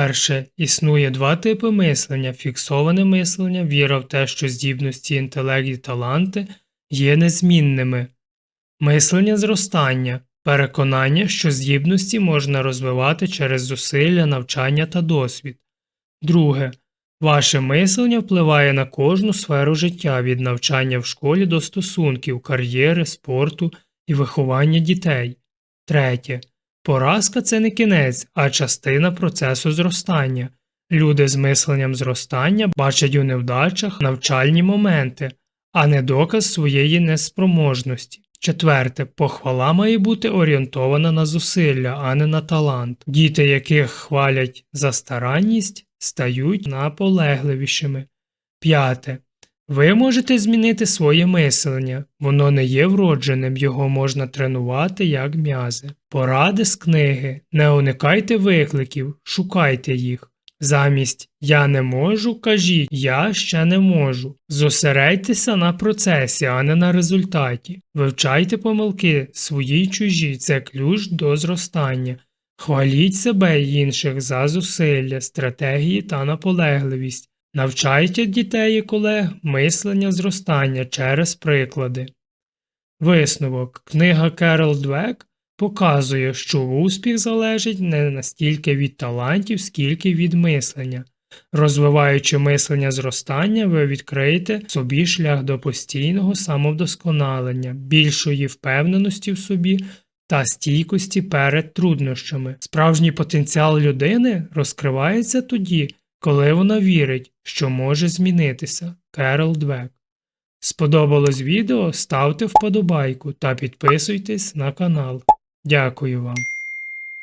Перше, існує два типи мислення: фіксоване мислення, віра в те, що здібності, інтелект і таланти є незмінними. Мислення зростання переконання, що здібності можна розвивати через зусилля, навчання та досвід. Друге. Ваше мислення впливає на кожну сферу життя від навчання в школі до стосунків, кар'єри, спорту і виховання дітей. Третє. Поразка це не кінець, а частина процесу зростання. Люди з мисленням зростання бачать у невдачах навчальні моменти, а не доказ своєї неспроможності. Четверте, похвала має бути орієнтована на зусилля, а не на талант. Діти, яких хвалять за старанність, стають наполегливішими. П'яте. Ви можете змінити своє мислення, воно не є вродженим, його можна тренувати як м'язи. Поради з книги. Не уникайте викликів, шукайте їх. Замість я не можу, кажіть я ще не можу. Зосередьтеся на процесі, а не на результаті. Вивчайте помилки, свої й чужі це ключ до зростання. Хваліть себе й інших за зусилля, стратегії та наполегливість. Навчайте дітей і колег мислення зростання через приклади. Висновок. Книга Керол Двек показує, що успіх залежить не настільки від талантів, скільки від мислення. Розвиваючи мислення зростання, ви відкриєте собі шлях до постійного самовдосконалення, більшої впевненості в собі та стійкості перед труднощами. Справжній потенціал людини розкривається тоді, коли вона вірить, що може змінитися. Керол Двек. Сподобалось відео? Ставте вподобайку та підписуйтесь на канал. Дякую вам.